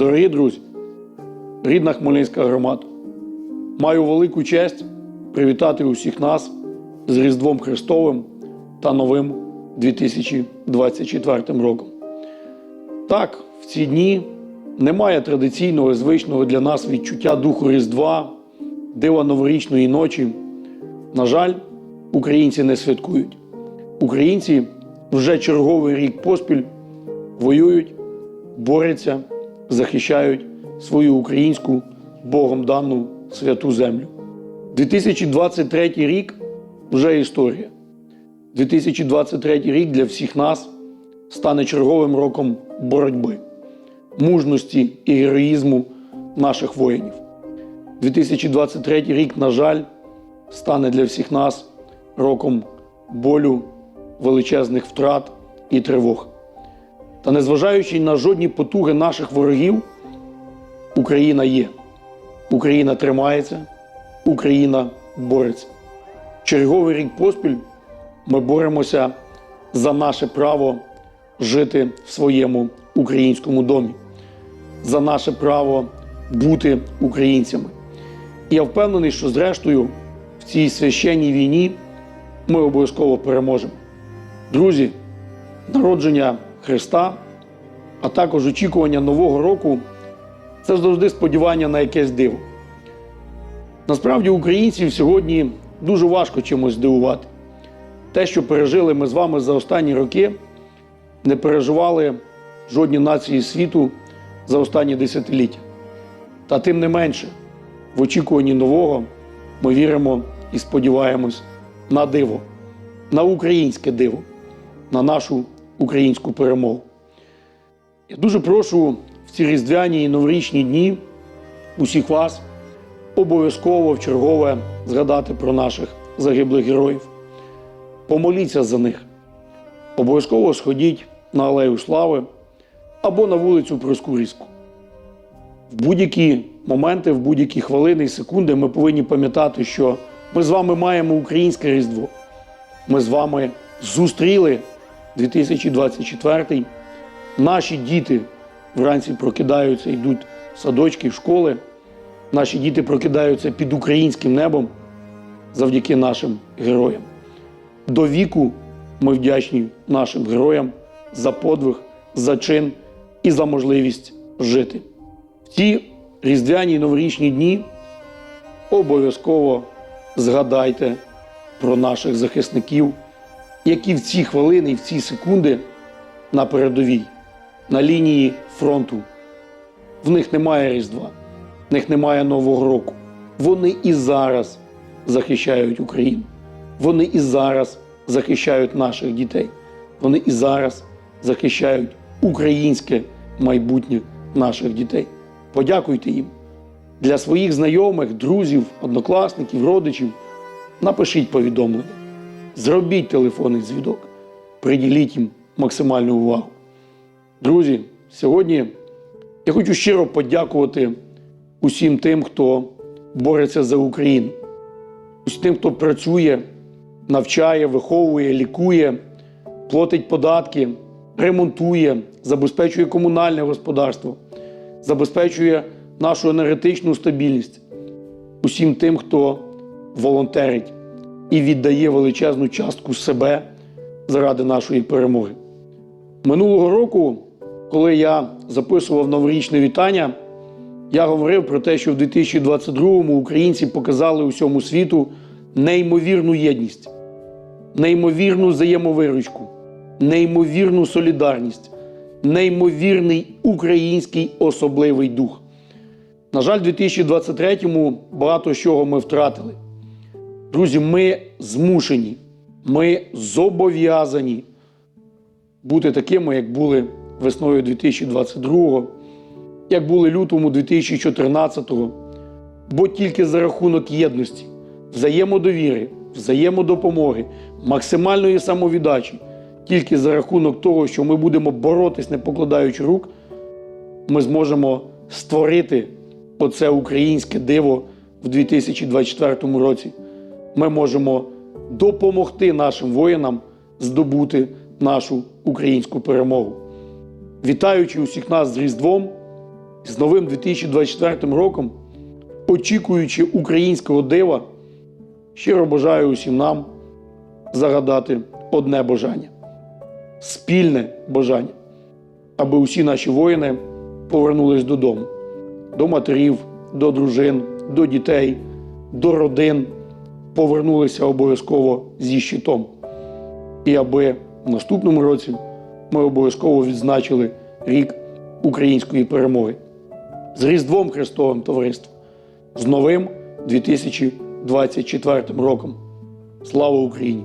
Дорогі друзі, рідна Хмельницька громада, маю велику честь привітати усіх нас з Різдвом Христовим та новим 2024 роком. Так, в ці дні немає традиційного і звичного для нас відчуття духу Різдва, дива новорічної ночі. На жаль, українці не святкують. Українці вже черговий рік поспіль воюють, борються, захищають свою українську Богом дану святу землю. 2023 рік вже історія. 2023 рік для всіх нас стане черговим роком боротьби, мужності і героїзму наших воїнів. 2023 рік, на жаль, стане для всіх нас роком болю, величезних втрат і тривог. Та незважаючи на жодні потуги наших ворогів, Україна є. Україна тримається, Україна бореться. Черговий рік поспіль ми боремося за наше право жити в своєму українському домі, за наше право бути українцями. І я впевнений, що зрештою в цій священній війні ми обов'язково переможемо. Друзі, народження Христа, а також очікування Нового року це завжди сподівання на якесь диво. Насправді українців сьогодні дуже важко чимось здивувати. Те, що пережили ми з вами за останні роки, не переживали жодні нації світу за останні десятиліття. Та тим не менше, в очікуванні нового ми віримо і сподіваємось на диво, на українське диво, на нашу українську перемогу. Я дуже прошу в ці різдвяні і новорічні дні усіх вас обов'язково в чергове згадати про наших загиблих героїв. Помоліться за них. Обов'язково сходіть на Алею Слави або на вулицю Проскурівську. В будь-які моменти, в будь-які хвилини і секунди ми повинні пам'ятати, що ми з вами маємо українське Різдво. Ми з вами зустріли 2024 Наші діти вранці прокидаються, йдуть в садочки, в школи. Наші діти прокидаються під українським небом завдяки нашим героям. До віку ми вдячні нашим героям за подвиг, за чин і за можливість жити. В ці різдвяні новорічні дні обов'язково згадайте про наших захисників, які в ці хвилини і в ці секунди на передовій, на лінії фронту. В них немає Різдва, в них немає Нового року. Вони і зараз захищають Україну. Вони і зараз захищають наших дітей. Вони і зараз захищають українське майбутнє наших дітей. Подякуйте їм. Для своїх знайомих, друзів, однокласників, родичів напишіть повідомлення, зробіть телефонний дзвінок, приділіть їм максимальну увагу. Друзі, сьогодні я хочу щиро подякувати усім тим, хто бореться за Україну, усім тим, хто працює, навчає, виховує, лікує, платить податки, ремонтує, забезпечує комунальне господарство, забезпечує нашу енергетичну стабільність, усім тим, хто волонтерить і віддає величезну частку себе заради нашої перемоги. Минулого року, коли я записував новорічне вітання, я говорив про те, що в 2022-му українці показали усьому світу неймовірну єдність, неймовірну взаємовиручку, неймовірну солідарність, неймовірний український особливий дух. На жаль, в 2023-му багато чого ми втратили. Друзі, ми змушені, ми зобов'язані бути такими, як були весною 2022-го, як були лютому 2014-го, бо тільки за рахунок єдності, взаємодовіри, взаємодопомоги, максимальної самовіддачі, тільки за рахунок того, що ми будемо боротись, не покладаючи рук, ми зможемо створити оце українське диво в 2024 році. Ми можемо допомогти нашим воїнам здобути нашу українську перемогу. Вітаючи усіх нас з Різдвом, з новим 2024 роком, очікуючи українського дива, щиро бажаю усім нам загадати одне бажання спільне бажання, аби усі наші воїни повернулись додому, до матерів, до дружин, до дітей, до родин, повернулися обов'язково зі щитом. І аби в наступному році ми обов'язково відзначили рік української перемоги. З Різдвом Христовим товариство, з новим 2024 роком. Слава Україні!